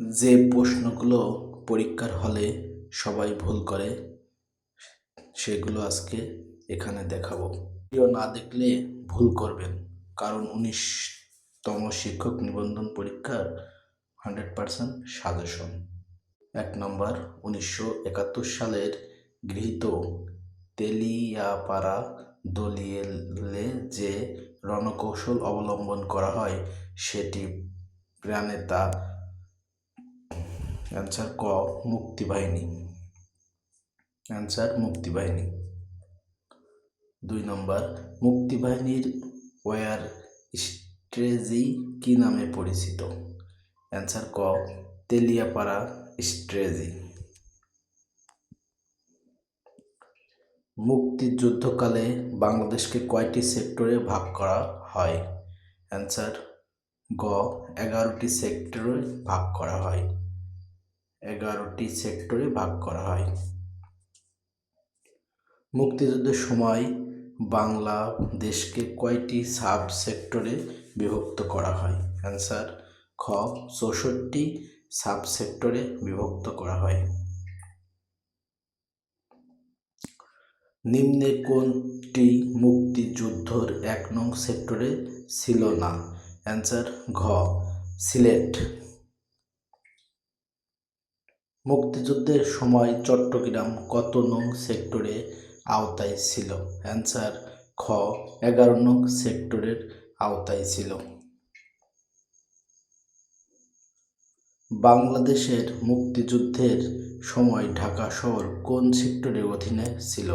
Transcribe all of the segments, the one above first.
যে প্রশ্নগুলো পরীক্ষার হলে সবাই ভুল করে, সেগুলো আজকে এখানে দেখাবো। ভিডিও না দেখলে ভুল করবেন, কারণ উনিশতম শিক্ষক নিবন্ধন পরীক্ষার হান্ড্রেড পারসেন্ট সাজেশন। এক নম্বর, উনিশশো একাত্তর সালের গৃহীত তেলিয়াপাড়া দলিলে যে রণকৌশল অবলম্বন করা হয়, সেটি প্রাণেতা অ্যান্সার ক মুক্তিবাহিনী অ্যান্সার মুক্তিবাহিনী দুই নম্বর মুক্তিবাহিনীর ওয়ার স্ট্রেজি কি নামে পরিচিত? অ্যান্সার ক, তেলিয়াপাড়া স্ট্রেজি মুক্তিযুদ্ধকালে বাংলাদেশকে কয়টি সেক্টরে ভাগ করা হয়? অ্যান্সার গ, এগারোটি সেক্টরে ভাগ করা হয়। এগারোটি সেক্টরে ভাগ করা হয়। মুক্তিযুদ্ধের সময় বাংলাদেশকে কয়টি সাব সেক্টরে বিভক্ত করা হয়? অ্যান্সার, খ, চৌষট্টি সাব সেক্টরে বিভক্ত করা হয়। নিম্নে কোনটি মুক্তিযুদ্ধর এক নং সেক্টরে ছিল না? অ্যান্সার, ঘ, সিলেট। মুক্তিযুদ্ধের সময় চট্টগ্রাম কত নং সেক্টরে আওতায় ছিল? অ্যান্সার, খ, এগারো নং সেক্টরের আওতায় ছিল। বাংলাদেশের মুক্তিযুদ্ধের সময় ঢাকা শহর কোন সেক্টরের অধীনে ছিল?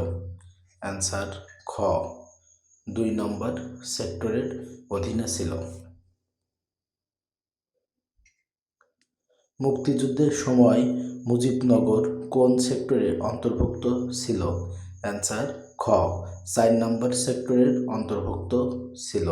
অ্যান্সার, খ, দুই নম্বর সেক্টরের অধীনে ছিল। মুক্তিযুদ্ধের সময় মুজিবনগর কোন সেক্টরে অন্তর্ভুক্ত ছিল? অ্যান্সার, খ, চার নম্বর সেক্টরের অন্তর্ভুক্ত ছিল।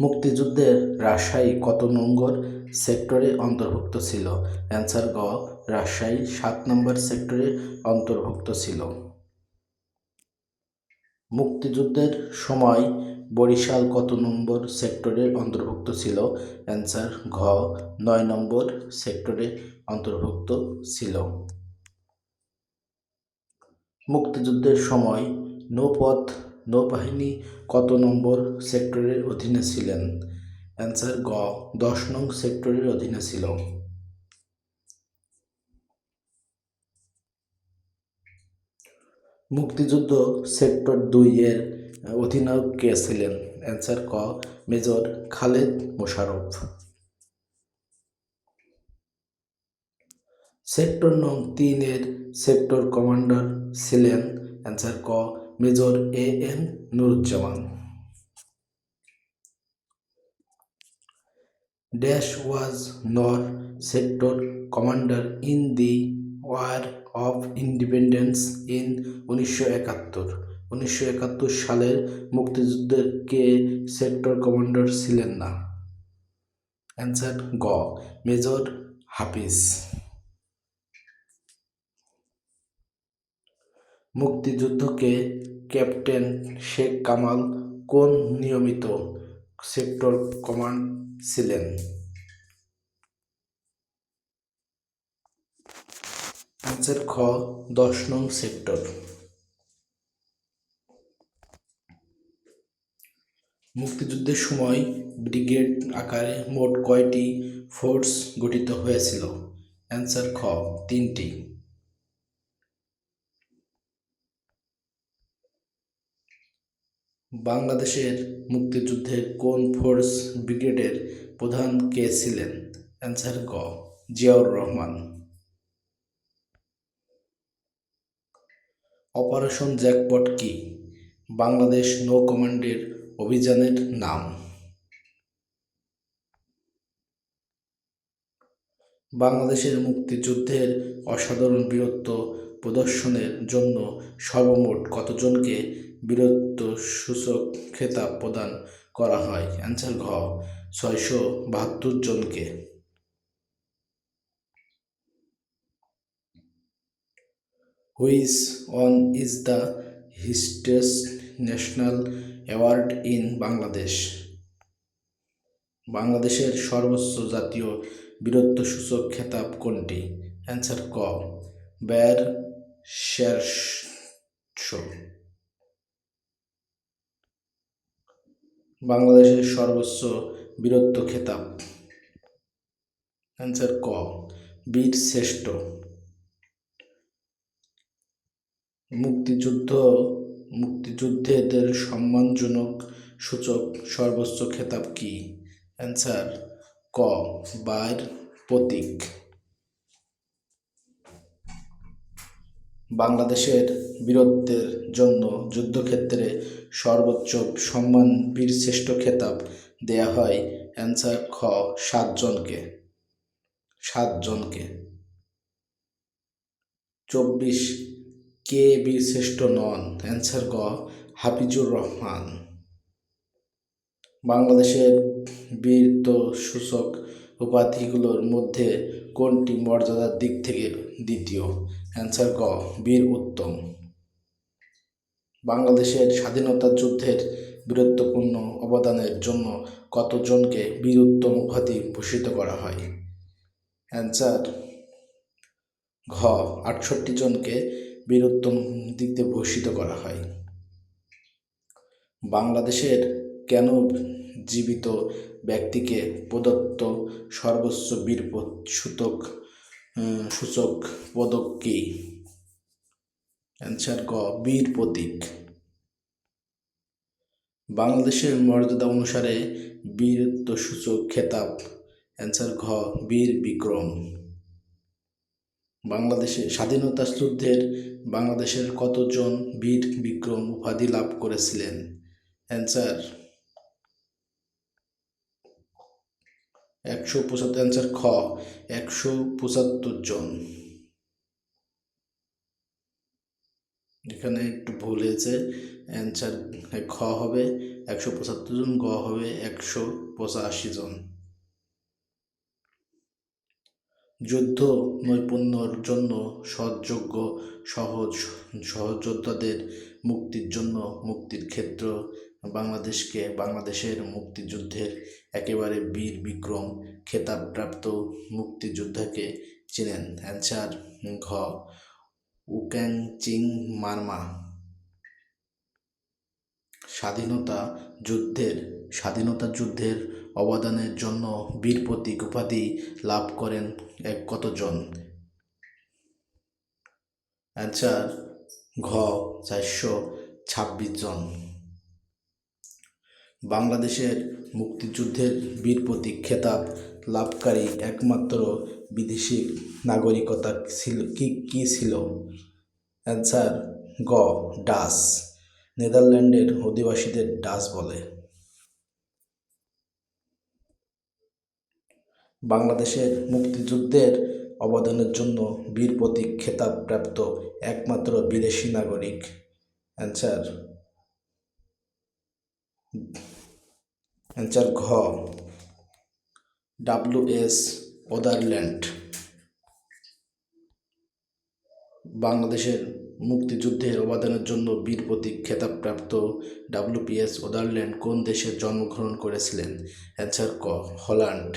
মুক্তিযুদ্ধের রাজশাহী কত নম্বর সেক্টরে অন্তর্ভুক্ত ছিল? অ্যান্সার, গ, রাজশাহী সাত নম্বর সেক্টরে অন্তর্ভুক্ত ছিল। মুক্তিযুদ্ধের সময় বরিশাল কত নম্বর সেক্টরের অন্তর্ভুক্ত ছিল? অ্যান্সার, ঘ, নয় নম্বর সেক্টরে অন্তর্ভুক্ত ছিল। মুক্তিযুদ্ধের সময় নৌপথ, নৌবাহিনী কত নম্বর সেক্টরের অধীনে ছিলেন? অ্যান্সার, গ, দশ নং সেক্টরের অধীনে ছিল। মুক্তিযুদ্ধ সেক্টর দুই এর অধিনায়ক কে ছিলেন অ্যান্সার ক, মেজর খালেদ মোশারফ সেক্টর নং তিনের সেক্টর কমান্ডার ছিলেন। অ্যান্সার ক, major A N Nuruzzaman. Dash was nor, sector commander in the war of independence in উনিশশো একাত্তর। উনিশশো একাত্তর সালের মুক্তিযুদ্ধের কে সেক্টর কমান্ডার ছিলেন না? অ্যান্সার গ, মেজর হাফিজ। মুক্তিযুদ্ধকে ক্যাপ্টেন শেখ কামাল কোন নিয়মিত সেক্টর কমান্ড ছিলেন? অ্যান্সার খ, দশ নং সেক্টর। মুক্তিযুদ্ধের সময় ব্রিগেড আকারে মোট কয়টি ফোর্স গঠিত হয়েছিল? অ্যান্সার খ, তিনটি। বাংলাদেশের মুক্তিযুদ্ধের কোন ফোর্স ব্রিগেডের প্রধান কে ছিলেন? অ্যান্সার গ, জিয়াউর রহমান। অপারেশন জ্যাকপট কি? বাংলাদেশ নৌ কমান্ডের অভিযানের নাম। বাংলাদেশের মুক্তিযুদ্ধের অসাধারণ বীরত্ব প্রদর্শনের জন্য সর্বমোট কতজনকে বীরত্ব সূচক খেতাব প্রদান করা হয়? অ্যান্সার ঘ, ছয়শো বাহাত্তর জনকে। Which one is the highest national award in Bangladesh. বাংলাদেশের সর্বোচ্চ জাতীয় বীরত্বসূচক খেতাব কোনটি? অ্যান্সার ক ব্যার শেরশো। বাংলাদেশের সর্বোচ্চ বীরত্ব খেতাব। অ্যান্সার ক, বীর শ্রেষ্ঠ। মুক্তিযুদ্ধ মুক্তিযুদ্ধেদের সম্মানজনক সূচক সর্বোচ্চ খেতাব কি? অ্যান্সার, ক বার প্রতীক। বাংলাদেশের বীরত্বের জন্য যুদ্ধক্ষেত্রে সর্বোচ্চ সম্মান বীরশ্রেষ্ঠ খেতাব দেয়া হয়, অ্যান্সার, খ, সাতজনকে। সাতজনকে। চব্বিশ কে বীরশ্রেষ্ঠ নন? অ্যান্সার ক, হাফিজুর রহমান। বাংলাদেশের বীরত্ব সূচক উপাধিগুলোর মধ্যে কোনটি মর্যাদার দিক থেকে দ্বিতীয়? অ্যান্সার ক, বীর উত্তম। বাংলাদেশের স্বাধীনতা যুদ্ধের বীরত্বপূর্ণ অবদানের জন্য কতজনকে বীর উত্তম উপাধি ভূষিত করা হয়? অ্যান্সার ঘ আটষট্টি জনকে বীরোত্তম দিতে ভূষিত করা হয়। বাংলাদেশের কেন জীবিত ব্যক্তিকে প্রদত্ত সর্বোচ্চ বীর সূচক সূচক পদক কি? অ্যান্সার গ বীর প্রতীক। বাংলাদেশের মর্যাদা অনুসারে বীরত্ব সূচক খেতাব। অ্যান্সার ঘ বীর বিক্রম। বাংলাদেশে স্বাধীনতা যুদ্ধের বাংলাদেশের কতজন বীর বিক্রম উপাধি লাভ করেছিলেন? অ্যান্সার একশো পঁচাত্তর অ্যান্সার খ, একশো পঁচাত্তর জন। এখানে একটু ভুল হয়েছে। অ্যান্সার খ হবে, একশো পঁচাত্তর জন, গ হবে, একশো পঁচাশি জন। যুদ্ধ নৈপুণ্যর জন্য সহযোগ্য সহজ, সহযোদ্ধাদের মুক্তির জন্য মুক্তির ক্ষেত্র। বাংলাদেশকে বাংলাদেশের মুক্তিযুদ্ধের একেবারে বীর বিক্রম খেতাবপ্রাপ্ত মুক্তিযোদ্ধাকে চেনেন। অ্যান্সার ঘ উক্যাং চিং মারমা। স্বাধীনতা যুদ্ধের স্বাধীনতা যুদ্ধের অবদানের জন্য বীর প্রতীক উপাধি লাভ করেন এক কতজন? অ্যান্সার ঘ, চারশো ছাব্বিশ জন। বাংলাদেশের মুক্তিযুদ্ধের বীর প্রতীক খেতাব লাভকারী একমাত্র বিদেশি নাগরিকতা ছিল কি কী ছিল? অ্যান্সার গ ডাস নেদারল্যান্ডের অধিবাসীদের ডাস বলে। বাংলাদেশের মুক্তিযুদ্ধের অবদানের জন্য বীর প্রতীক খেতাব প্রাপ্ত একমাত্র বিদেশি নাগরিক। অ্যান্সার। অ্যান্সার ঘ। W S Ouderland. বাংলাদেশের মুক্তিযুদ্ধের অবদানের জন্য বীর প্রতীক খেতাবপ্রাপ্ত ডাব্লুপিএস ওদারল্যান্ড কোন দেশে জন্মগ্রহণ করেছিলেন? অ্যান্সার ক, হল্যান্ড।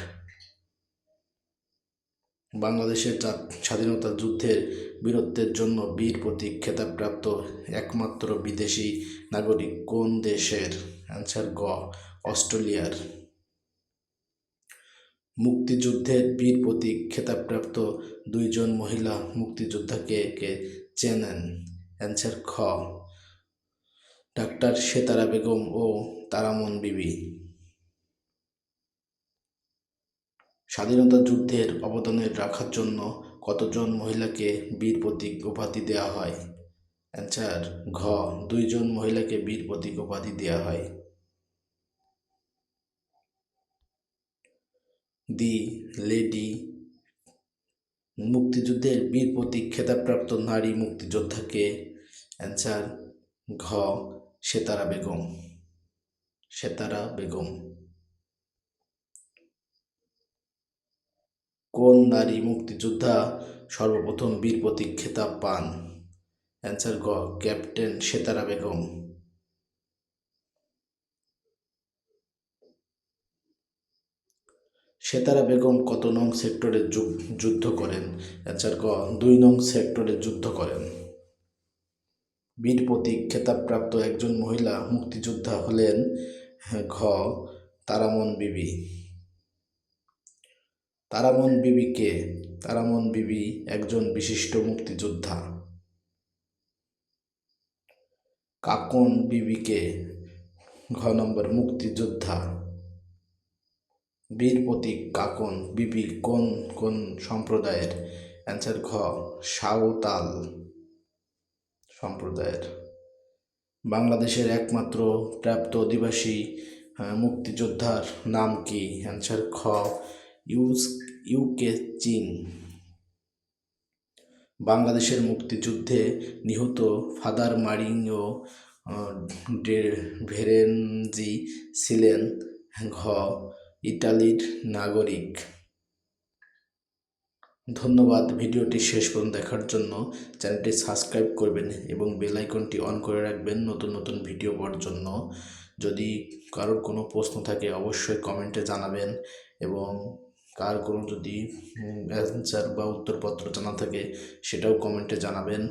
বাংলাদেশের স্বাধীনতা যুদ্ধের বীরত্বের জন্য বীর প্রতীক খেতাবপ্রাপ্ত একমাত্র বিদেশি নাগরিক কোন দেশের? অ্যান্সার গ, অস্ট্রেলিয়ার। মুক্তিযুদ্ধের বীর প্রতীক খেতাবপ্রাপ্ত দুইজন মহিলা মুক্তিযোদ্ধাকে কে চেনেন, অ্যান্সার খ। ডাক্তার সেতারা বেগম ও তারামন বিবি। স্বাধীনতা যুদ্ধের অবদানের রাখার জন্য কতজন মহিলাকে বীর প্রতীক উপাধি দেওয়া হয়? অ্যান্সার ঘ, দুইজন মহিলাকে বীর প্রতীক উপাধি দেওয়া হয়। দি, লেডি মুক্তিযুদ্ধের বীর প্রতীক খেতাবপ্রাপ্ত নারী মুক্তিযোদ্ধাকে অ্যান্সার ঘ, সেতারা বেগম। সেতারা বেগম। কোন নারী মুক্তিযোদ্ধা সর্বপ্রথম বীর প্রতীক খেতাব পান? অ্যান্সার গ ক্যাপ্টেন সেতারা বেগম। সেতারা বেগম কত নং সেক্টরে যুদ্ধ করেন? অ্যান্সার ক দুই নং সেক্টরে যুদ্ধ করেন। বীর প্রতীক খেতাবপ্রাপ্ত একজন মহিলা মুক্তিযোদ্ধা হলেন হ্যাঁ, ঘ তারামন বিবি। তারামন বিবি কে? তারামন বিবি একজন বিশিষ্ট মুক্তিযোদ্ধা। কাকন বিবিকে ঘ নম্বর মুক্তিযোদ্ধা। বীর প্রতীক কাকন, বিবি কোন কোন সম্প্রদায়ের? অ্যান্সার ঘ, সাঁওতাল সম্প্রদায়ের। বাংলাদেশের একমাত্র প্রাপ্ত অধিবাসী মুক্তিযোদ্ধার নাম কি? অ্যান্সার খ ইউস, ইউকে চিং বাংলাদেশের মুক্তিযুদ্ধে নিহত ফাদার ডে- ভেরেনজি ছিলেন। ঘ ইটালির নাগরিক। ধন্যবাদ ভিডিওটি শেষ পর্যন্ত দেখার জন্য। চ্যানেলটি সাবস্ক্রাইব করবেন এবং বেল আইকনটি অন করে রাখবেন নতুন নতুন ভিডিও পাওয়ার জন্য। যদি কারোর কোনো প্রশ্ন থাকে, অবশ্যই কমেন্টে জানাবেন এবং কার কোনো যদি অ্যান্সার বা উত্তরপত্র জানা থাকে, সেটাও কমেন্টে জানাবেন।